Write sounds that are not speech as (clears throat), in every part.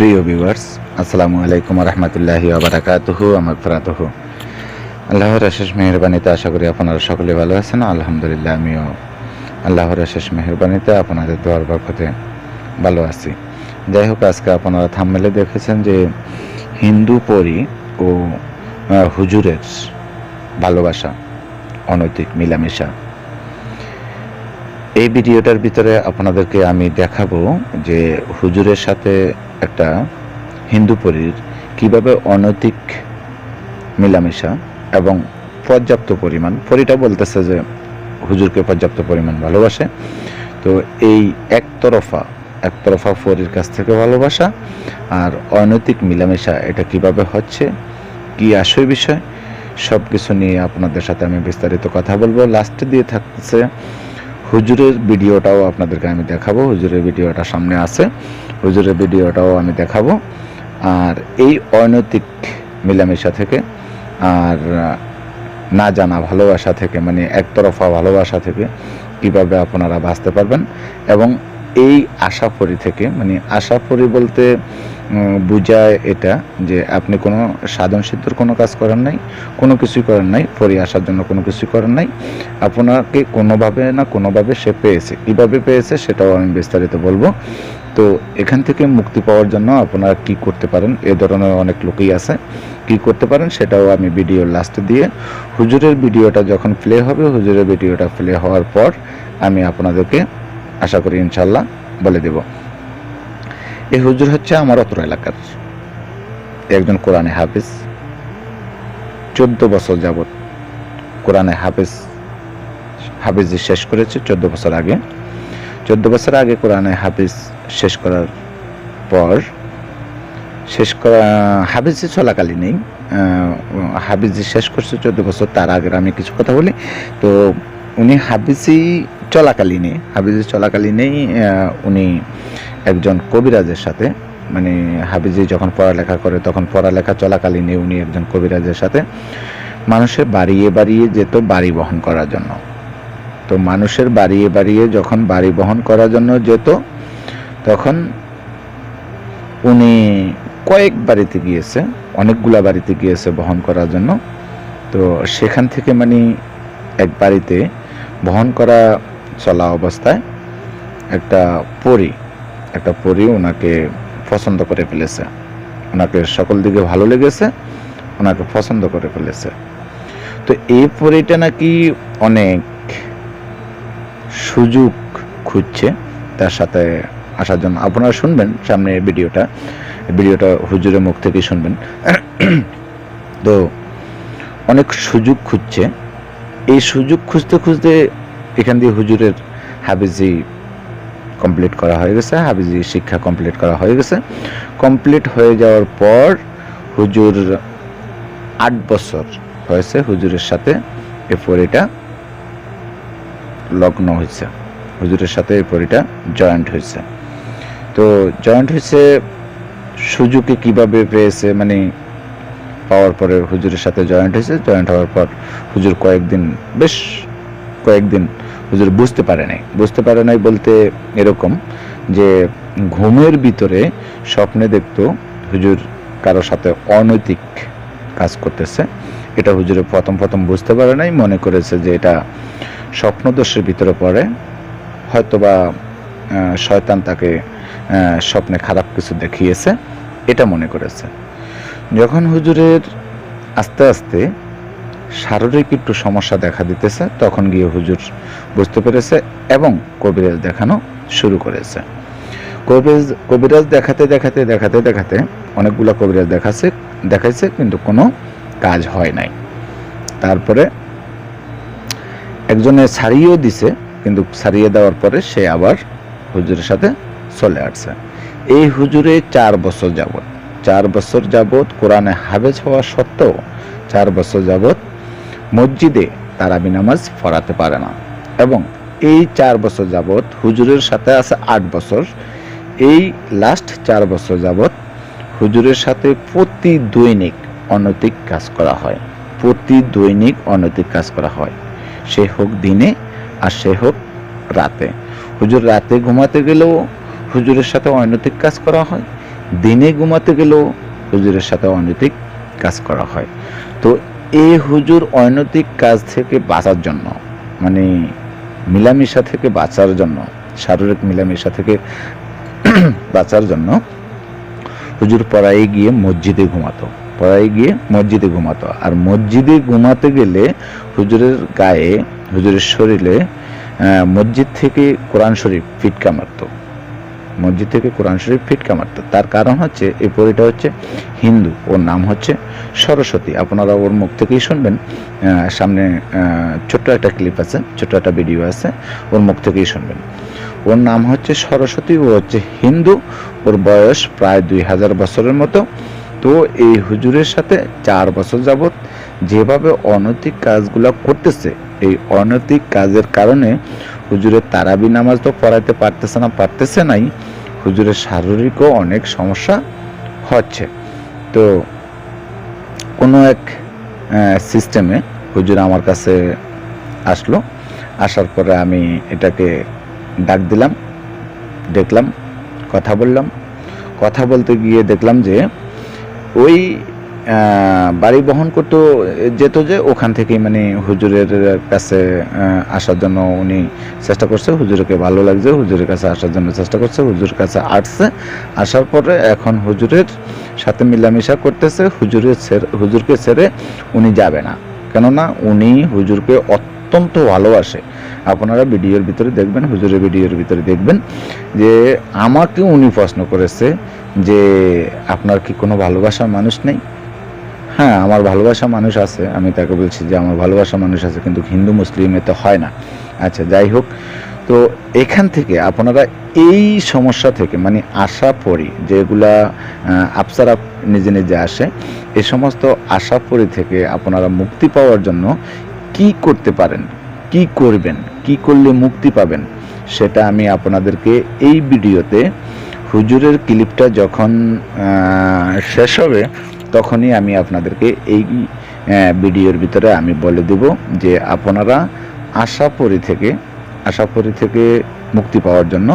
প্রিয় ভিউয়ার্স আসসালামু আলাইকুম রহমতুল্লাহি আবরাকাতুহু আমার ফরাতুহু আল্লাহর আশেষ মেহরবানিতে আশা করি আপনারা সকলে ভালো আছেন, আলহামদুলিল্লাহ, আমিও আল্লাহর আশেষ মেহরবানিতে আপনাদের দোয়ার বরকতে ভালো আছি। যাই হোক আজকে আপনারা থামমেলে দেখেছেন যে হিন্দু পরি ও হুজুরের ভালোবাসা, অনৈতিক মিলামেশা। এই ভিডিওটার ভিতরে আপনাদেরকে আমি দেখাবো যে হুজুরের সাথে একটা হিন্দু পরীর কীভাবে অনৈতিক মেলামেশা এবং পর্যাপ্ত পরিমাণ, পরিটা বলতেছে যে হুজুরকে পর্যাপ্ত পরিমাণ ভালোবাসে। তো এই একতরফা একতরফা পরীর কাছ থেকে ভালোবাসা আর অনৈতিক মিলামেশা, এটা কীভাবে হচ্ছে, কি আসল বিষয় সব কিছু নিয়ে আপনাদের সাথে আমি বিস্তারিত কথা বলব। লাস্টে দিয়ে থাকছে হুজুরের ভিডিওটাও আপনাদেরকে আমি দেখাবো। হুজুরের ভিডিওটা সামনে আছে। হুজুরের ভিডিওটাও আমি দেখাবো। আর এই অনৈতিক মেলামেশা থেকে আর না জানা ভালোবাসা থেকে মানে একতরফা ভালোবাসা থেকে কীভাবে আপনারা বাঁচতে পারবেন? এবং এই আশাফরি থেকে মানে আশাফরি বলতে বোঝায় এটা যে আপনি কোনো সাধন সিদ্ধর কোনো কাজ করেন নাই, কোনো কিছুই করেন নাই, পরি আসার জন্য কোনো কিছুই করেন নাই। আপনাকে কোনোভাবে না কোনোভাবে সে পেয়েছে। কীভাবে পেয়েছে সেটাও আমি বিস্তারিত বলব। তো এখান থেকে মুক্তি পাওয়ার জন্য আপনারা কি করতে পারেন? এ ধরনের অনেক লোকই আছে। কি করতে পারেন সেটাও আমি ভিডিওর লাস্টে দিয়ে, হুজুরের ভিডিওটা যখন প্লে হবে, হুজুরের ভিডিওটা প্লে হওয়ার পর আমি আপনাদেরকে আশা করি ইনশাল্লাহ বলে দেব। এই হুজুর হচ্ছে আমার অত্র এলাকার। একজন কোরআনে হাফিজ। চোদ্দ বছর যাবত কোরআনে হাফিজ, হাফিজি শেষ করেছে চোদ্দ বছর আগে। চোদ্দ বছর আগে কোরআনে হাফিজ শেষ করার পর, শেষ করা, হাফিজি চলাকালীনই হাফিজি শেষ করছে চোদ্দ বছর, তার আগের আমি কিছু কথা বলি। তো উনি হাফিজি চলাকালীনে, হাফিজি চলাকালীনেই উনি একজন কবিরাজের সাথে মানে হাফিজি যখন পড়ালেখা করে তখন পড়ালেখা চলাকালীনে উনি একজন কবিরাজের সাথে মানুষের বাড়িয়ে বাড়িয়ে যেত বাড়ি বহন করার জন্য। তো মানুষের বাড়িয়ে বাড়িয়ে যখন বাড়ি বহন করার জন্য যেত, তখন উনি কয়েক বাড়িতে গিয়েছে, অনেকগুলা বাড়িতে গিয়েছে বহন করার জন্য। তো সেখান থেকে মানে এক বাড়িতে বহন করা চলা অবস্থায় একটা পরী একটা পরী ওনাকে পছন্দ করে ফেলেছে। ওনাকে সকল দিকে ভালো লেগেছে, ওনাকে পছন্দ করে ফেলেছে। তো এই পরীটা নাকি অনেক সুযোগ খুঁজছে তার সাথে আসার জন্য। আপনারা শুনবেন সামনে ভিডিওটা। ভিডিওটা হুজুরের মুখ থেকে শুনবেন। তো অনেক সুযোগ খুঁজছে। এই সুযোগ খুঁজতে খুঁজতে এখান দিয়ে হুজুরের হাবিজি কমপ্লিট করা হয়ে গেছে হাবিজি শিক্ষা কমপ্লিট করা হয়ে গেছে। কমপ্লিট হয়ে যাওয়ার পর হুজুর আট বছর হয়েছে হুজুরের সাথে এ পরিটা লগ্ন হয়েছে। হুজুরের সাথে এই পরিটা জয়েন্ট হয়েছে। তো জয়েন্ট হয়েছে সুযোগে কীভাবে পেয়েছে মানে পাওয়ার পরে হুজুরের সাথে জয়েন্ট হয়েছে জয়েন্ট হওয়ার পর হুজুর কয়েকদিন, বেশ কয়েকদিন হুজুর বুঝতে পারে নাই। বুঝতে পারে নাই বলতে এরকম যে ঘুমের ভিতরে স্বপ্নে দেখতো হুজুর কারোর সাথে অনৈতিক কাজ করতেছে। এটা হুজুরে প্রথম প্রথম বুঝতে পারে নাই, মনে করেছে যে এটা স্বপ্নদোষের ভিতরে পড়ে। হয়তোবা শয়তান তাকে স্বপ্নে খারাপ কিছু দেখিয়েছে। এটা মনে করেছে। যখন হুজুরের আস্তে আস্তে শারীরিক একটু সমস্যা দেখা দিতেছে, তখন গিয়ে হুজুর বুঝতে পেরেছে এবং কবিরাজ দেখানো শুরু করেছে। কবিরাজ কবিরাজ দেখাতে দেখাতে দেখাতে দেখাতে অনেকগুলো কবিরাজ দেখাচ্ছে দেখাইছে, কিন্তু কোনো কাজ হয় নাই। তারপরে একজনে ছাড়িয়েও দিছে, কিন্তু ছাড়িয়ে দেওয়ার পরে সে আবার হুজুরের সাথে চলে আসছে। এই হুজুরে চার বছর যাবত চার বছর যাবত কোরআনে হাবেজ হওয়া সত্ত্বেও চার বছর যাবত মসজিদে তারাবি নামাজ পড়াতে পারে না। এবং এই চার বছর যাবৎ হুজুরের সাথে আছে আট বছর। এই লাস্ট চার বছর যাবৎ হুজুরের সাথে প্রতি দৈনিক অনৈতিক কাজ করা হয়। প্রতি দৈনিক অনৈতিক কাজ করা হয়। সে হোক দিনে আর সে হোক রাতে। হুজুর রাতে ঘুমাতে গেলেও হুজুরের সাথে অনৈতিক কাজ করা হয়। দিনে ঘুমাতে গেলেও হুজুরের সাথে অনৈতিক কাজ করা হয়। তো এই হুজুর অনৈতিক কাজ থেকে বাঁচার জন্য মানে মিলামিশা থেকে বাঁচার জন্য, শারীরিক মিলামিশা থেকে (clears throat) বাঁচার জন্য হুজুর পড়াই গিয়ে মসজিদে ঘুমাতো পড়াই গিয়ে মসজিদে ঘুমাতো। আর মসজিদে ঘুমাতে গেলে হুজুরের গায়ে, হুজুরের শরীরে মসজিদ থেকে কোরআন শরীফ ফিটকা মারতো। মসজিদ থেকে কোরআন শরীফ ফিটকা মারতো। তার কারণ হচ্ছে, এই পরিটা হচ্ছে হিন্দু। ওর নাম হচ্ছে সরস্বতী। আপনারা ওর মুখ থেকেই শুনবেন। সামনে ছোট্ট একটা ক্লিপ আছে, ছোট্ট একটা ভিডিও আছে। ওর মুখ থেকেই শুনবেন। ওর নাম হচ্ছে সরস্বতী, ও হচ্ছে হিন্দু। ওর বয়স প্রায় দুই হাজার বছরের মতো। তো এই হুজুরের সাথে চার বছর যাবত যেভাবে অনৈতিক কাজগুলো করতেছে, এই অনৈতিক কাজের কারণে হুজুরের তারাবি নামাজ তো পড়াইতে পারতেছে না, পারতেছে নাই। হুজুরের শারীরিকও অনেক সমস্যা হচ্ছে। তো কোনো এক সিস্টেমে হুজুর আমার কাছে আসলো। আসার পরে আমি এটাকে ডাক দিলাম, দেখলাম, কথা বললাম। কথা বলতে গিয়ে দেখলাম যে ওই বাড়ি বহন করতে যেত যে ওখান থেকেই মানে হুজুরের কাছে আসার জন্য উনি চেষ্টা করছে। হুজুরকে ভালো লাগছে, হুজুরের কাছে আসার জন্য চেষ্টা করছে, হুজুরের কাছে আসছে। আসার পরে এখন হুজুরের সাথে মিলামিশা করতেছে, হুজুরের ছেড়ে- হুজুরকে ছেড়ে উনি যাবে না। কেননা উনি হুজুরকে অত্যন্ত ভালোবাসে। আপনারা ভিডিওর ভিতরে দেখবেন, হুজুরের ভিডিওর ভিতরে দেখবেন যে আমাকে উনি প্রশ্ন করেছে যে আপনার কি কোনো ভালোবাসার মানুষ নেই? হ্যাঁ আমার ভালোবাসা মানুষ আছে, আমি তাকে বলছি যে আমার ভালোবাসা মানুষ আছে, কিন্তু হিন্দু, মুসলিম এতে হয় না। আচ্ছা যাই হোক, তো এখান থেকে আপনারা এই সমস্যা থেকে মানে আশা পড়ি যেগুলা আপসারা নিজে নিজে আসে, এ সমস্ত আশা পড়ি থেকে আপনারা মুক্তি পাওয়ার জন্য কি করতে পারেন, কি করবেন, কি করলে মুক্তি পাবেন, সেটা আমি আপনাদেরকে এই ভিডিওতে হুজুরের ক্লিপটা যখন শেষ হবে তখনই আমি আপনাদেরকে এই ভিডিওর ভিতরে আমি বলে দেব যে আপনারা আশাপরি থেকে আশাপরি থেকে মুক্তি পাওয়ার জন্য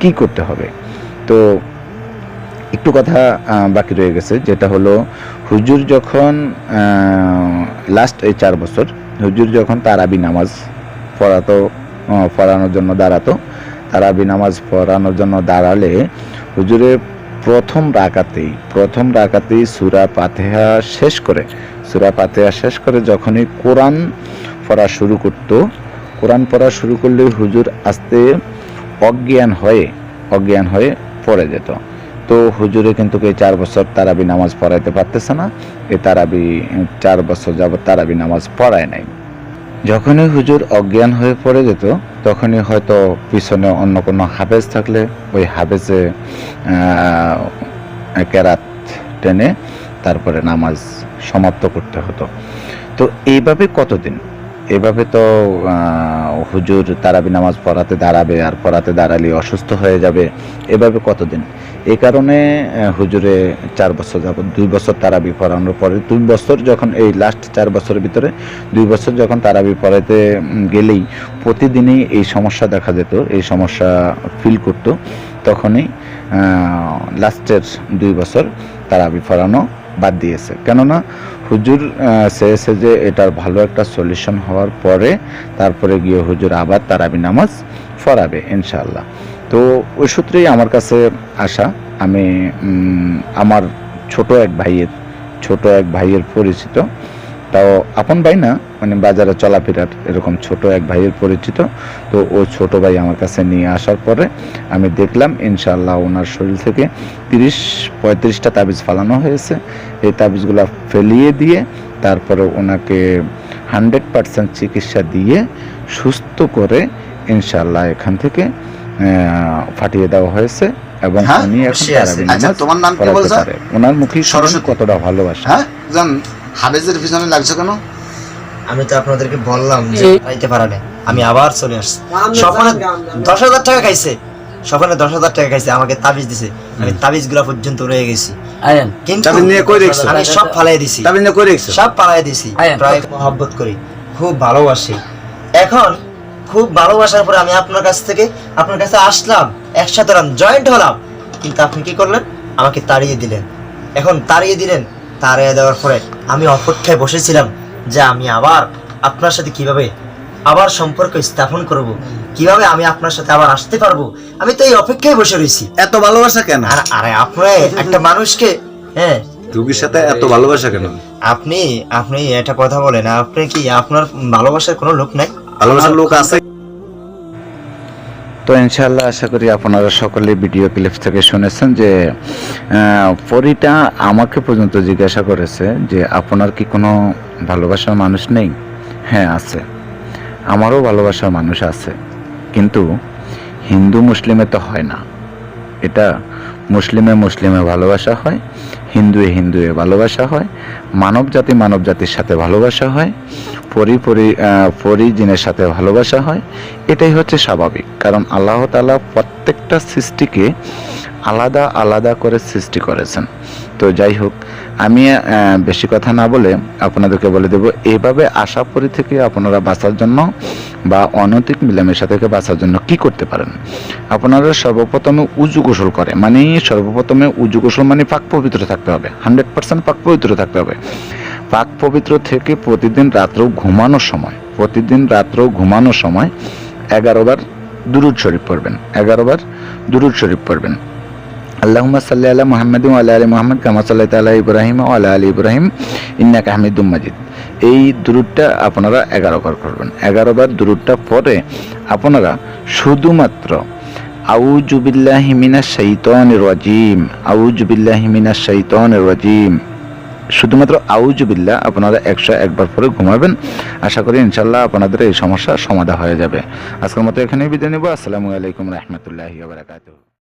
কি করতে হবে। তো একটু কথা বাকি রয়ে গেছে, যেটা হলো হুজুর যখন লাস্ট এই চার বছর, হুজুর যখন তারাবি নামাজ পড়াতো পড়ানোর জন্য দাঁড়াতো, তারাবি নামাজ পড়ানোর জন্য দাঁড়ালে হুজুরের প্রথম রাকাতেই প্রথম রাকাতেই সুরা পাতেহা শেষ করে, সুরা পাতেহা শেষ করে যখনই কোরআন পড়া শুরু করতো, কোরআন পড়া শুরু করলে হুজুর আস্তে অজ্ঞান হয়ে অজ্ঞান হয়ে পড়ে যেত। তো হুজুরে কিন্তু এই চার বছর তারাবি নামাজ পড়াইতে পারতেছে না এ তারাবি, চার বছর যাবত তারাবি নামাজ পড়ায় নাই। যখনই হুজুর অজ্ঞান হয়ে পড়ে যেত, তখনই হয়তো পিছনে অন্য কোনো হাফেজ থাকলে ওই হাফেজে কেরাত টেনে তারপরে নামাজ সমাপ্ত করতে হতো। তো এইভাবে কতদিন? এভাবে তো হুজুর তারাবি নামাজ পড়াতে দাঁড়াবে আর পড়াতে দাঁড়ালে অসুস্থ হয়ে যাবে। এভাবে কতদিন? এই কারণে হুজুরে চার বছর যাবত দুই বছর তারাবি পড়ানোর পরে দুই বছর যখন এই লাস্ট চার বছরের ভিতরে, দুই বছর যখন তারাবি পড়াইতে গেলেই প্রতিদিনই এই সমস্যা দেখা যেত, এই সমস্যা ফিল করতো। তখনই লাস্টের দুই বছর তারাবি পড়ানো বাদ দিয়েছে। কেননা, হুজুর চেয়েছে যে এটার ভালো একটা সলিউশন হওয়ার পরে, তারপরে গিয়ে হুজুর আবার তারাবি নামাজ ফরাবে ইনশাল্লাহ তো ওই সূত্রেই আমার কাছে আসা। আমি আমার ছোট এক ভাইয়ের, ছোট এক ভাইয়ের পরিচিত। তাও আপন ভাই না মানে বাজারে চলাফেরার এরকম ছোট এক ভাইয়ের পরিচিত। তো ও ছোট ভাই আমার কাছে নিয়ে আসার পরে আমি দেখলাম ইনশাল্লাহ ওনার শরীর থেকে তিরিশ, পঁয়ত্রিশটা তাবিজ ফালানো হয়েছে। এই তাবিজগুলো ফেলিয়ে দিয়ে তারপরে ওনাকে হান্ড্রেড পার্সেন্ট চিকিৎসা দিয়ে সুস্থ করে ইনশাল্লাহ এখান থেকে ফাটিয়ে দেওয়া হয়েছে এবং হ্যাঁ, উনি এখন আচ্ছা, নামাজ তোমার নাম কি বলছো? ওনার মুখে সরস্বতী। কতটা ভালোবাসা। হ্যাঁ জান হাফেজের পিছনে লাগছে কেন? আমি তো আপনাদেরকে বললাম যে খাইতে পারা আমি আবার চলে আসছি। স্বপনে দশ হাজার টাকা খাইছে। স্বপনে দশ হাজার টাকা খাইছে আমাকে তাবিজ দিছে। আমি তাবিজগুলা পর্যন্ত রয়ে গেছি। আয়ান। কিন্তু তাবিজ নিয়ে কই দেখছ? আমি সব ফালাই দিছি। তাবিজ নিয়ে কই রেখছো? সব পালাই দিছি। প্রায় মহব্বত করি। খুব ভালোবাসি। এখন খুব ভালোবাসার পরে আমি আপনার কাছ থেকে আপনার কাছে আসলাম একসাথে হলাম জয়েন্ট হলাম। কিন্তু আপনি কি করলেন? আমাকে তাড়িয়ে দিলেন। এখন তাড়িয়ে দিলেন তাড়িয়ে দেওয়ার পরে আমি অপেক্ষায় বসেছিলাম যে আমি আবার আপনার সাথে কীভাবে আবার সম্পর্ক স্থাপন করব কীভাবে আমি আপনার সাথে আবার আসতে পারব। আমি তো এই অপেক্ষায় বসে রয়েছি। এত ভালোবাসা কেন? আর আরে আপনি একটা মানুষকে হ্যাঁ। রুগীর সাথে এত ভালোবাসা কেন? আপনি আপনি এটা কথা বলেন আপনি কি আপনার ভালোবাসার কোনো লোক নাই? ভালোবাসার লোক আছে? তো ইনশাল্লাহ আশা করি আপনারা সকলে ভিডিও ক্লিপ থেকে শুনেছেন যে পরীটা আমাকে পর্যন্ত জিজ্ঞাসা করেছে যে, আপনার কি কোনো ভালোবাসার মানুষ নেই? হ্যাঁ আছে। আমারও ভালোবাসার মানুষ আছে। কিন্তু হিন্দু মুসলিমে তো হয় না। এটা মুসলিমে মুসলিমে ভালোবাসা হয়, হিন্দুয়ে হিন্দুয়ে ভালোবাসা হয় মানব জাতি মানব জাতির সাথে ভালোবাসা হয় পরি পরি পরি সাথে ভালোবাসা হয়, এটাই হচ্ছে স্বাভাবিক। কারণ আল্লাহ তাআলা প্রত্যেকটা সৃষ্টিকে আলাদা আলাদা করে সৃষ্টি করেছেন। তো যাই হোক, আমি বেশি কথা না বলে আপনাদেরকে বলে দেব, এভাবে এইভাবে আশাপরি থেকে আপনারা বাঁচার জন্য বা অনৈতিক মিলামেশা থেকে বাঁচার জন্য কি করতে পারেন? আপনারা সর্বপ্রথমে উজু গোসল করে মানে সর্বপ্রথমে উজু গোসল মানে পাক পবিত্র থাকতে হবে, হান্ড্রেড পার্সেন্ট পাক পবিত্র থাকতে হবে। পাক পবিত্র থেকে প্রতিদিন রাত্রেও ঘুমানোর সময়, প্রতিদিন রাত্রেও ঘুমানোর সময় এগারো বার দুরুদ শরীফ পড়বেন এগারো বার দুরুদ শরীফ পড়বেন। আল্লাহুম্মা সাল্লি আলা মুহাম্মাদ ওয়া আলা মুহাম্মাদ কামা সাল্লাইতা আলা ইব্রাহিম ওয়া আলা আলি ইব্রাহিম ইন্নাকা হামিদুম মাজিদ। এই দুরুদটা আপনারা এগারো বার করবেন। এগারো বার দুরুদটা পরে আপনারা শুধুমাত্র আউযু বিল্লাহি মিনাশ শাইতানির রাজিম, আউযু বিল্লাহি মিনাশ রাজিম। শুধুমাত্র আউজ বিল্লাহ, আপনারা একশো একবার পরে ঘুমাবেন। আশা করি ইনশাল্লাহ আপনাদের এই সমস্যা সমাধা হয়ে যাবে। আজকের মতো এখানেই বিদায় নেব। আসসালামু আলাইকুম রহমতুল্লাহি